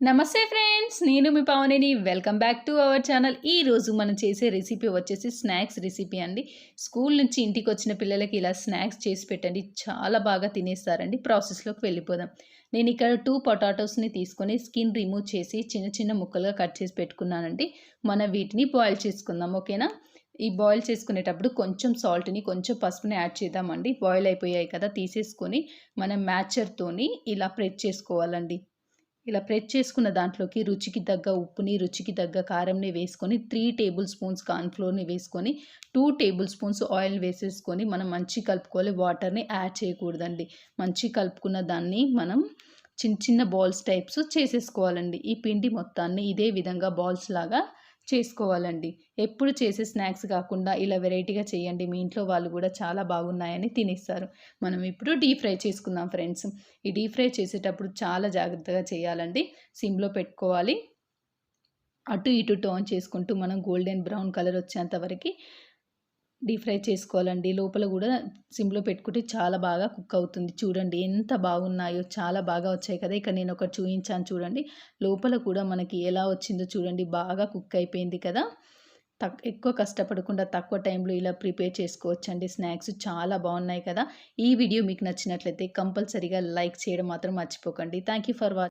నమస్తే ఫ్రెండ్స్ నేను మీ పవనిని. Welcome back to our channel. ఈ రోజు మనం చేసే రెసిపీ వచ్చేసి స్నాక్స్ రెసిపీ అండి. స్కూల్ నుంచి ఇంటికి వచ్చిన పిల్లలకి ఇలా స్నాక్స్ చేసి పెట్టండి. చాలా బాగా తినేస్తారండి. ప్రాసెస్లోకి వెళ్ళిపోదాం. నేను ఇక్కడ టూ పొటాటోస్ని తీసుకొని స్కిన్ రిమూవ్ చేసి చిన్న చిన్న ముక్కలుగా కట్ చేసి పెట్టుకున్నానండి. మనం వీటిని బాయిల్ చేసుకుందాం ఓకేనా? ఈ బాయిల్ చేసుకునేటప్పుడు కొంచెం సాల్ట్ని కొంచెం పసుపుని యాడ్ చేద్దామండి. బాయిల్ అయిపోయాయి కదా తీసేసుకొని మనం మ్యాచర్తోని ఇలా ప్రెస్ చేసుకోవాలండి. ఇలా ప్రెస్ చేసుకున్న దాంట్లోకి రుచికి తగ్గ ఉప్పుని రుచికి తగ్గ కారంని వేసుకొని త్రీ టేబుల్ స్పూన్స్ కార్న్ఫ్లోర్ని వేసుకొని టూ టేబుల్ స్పూన్స్ ఆయిల్ వేసేసుకొని మనం మంచి కలుపుకోవాలి. వాటర్ని యాడ్ చేయకూడదండి. మంచి కలుపుకున్న దాన్ని మనం చిన్న చిన్న బాల్స్ టైప్స్ చేసేసుకోవాలండి. ఈ పిండి మొత్తాన్ని ఇదే విధంగా బాల్స్ లాగా చేసుకోవాలండి. ఎప్పుడు చేసే స్నాక్స్ కాకుండా ఇలా వెరైటీగా చేయండి. మీ ఇంట్లో వాళ్ళు కూడా చాలా బాగున్నాయని తినేస్తారు. మనం ఇప్పుడు డీప్ ఫ్రై చేసుకుందాం ఫ్రెండ్స్. ఈ డీప్ ఫ్రై చేసేటప్పుడు చాలా జాగ్రత్తగా చేయాలండి. సిమ్లో పెట్టుకోవాలి. అటు ఇటు టర్న్ చేసుకుంటూ మనం గోల్డెన్ బ్రౌన్ కలర్ వచ్చేంత వరకు డీప్ ఫ్రై చేసుకోవాలండి. లోపల కూడా సిమ్లో పెట్టుకుంటే చాలా బాగా కుక్ అవుతుంది. చూడండి ఎంత బాగున్నాయో చాలా బాగా వచ్చాయి కదా. ఇక్కడ నేను ఒకటి చూపించాను చూడండి. లోపల కూడా మనకి ఎలా వచ్చిందో చూడండి. బాగా కుక్ అయిపోయింది కదా. తక్ ఎక్కువ కష్టపడకుండా తక్కువ టైంలో ఇలా ప్రిపేర్ చేసుకోవచ్చండి. స్నాక్స్ చాలా బాగున్నాయి కదా. ఈ వీడియో మీకు నచ్చినట్లయితే కంపల్సరీగా లైక్ చేయడం మాత్రం మర్చిపోకండి. Thank you for watching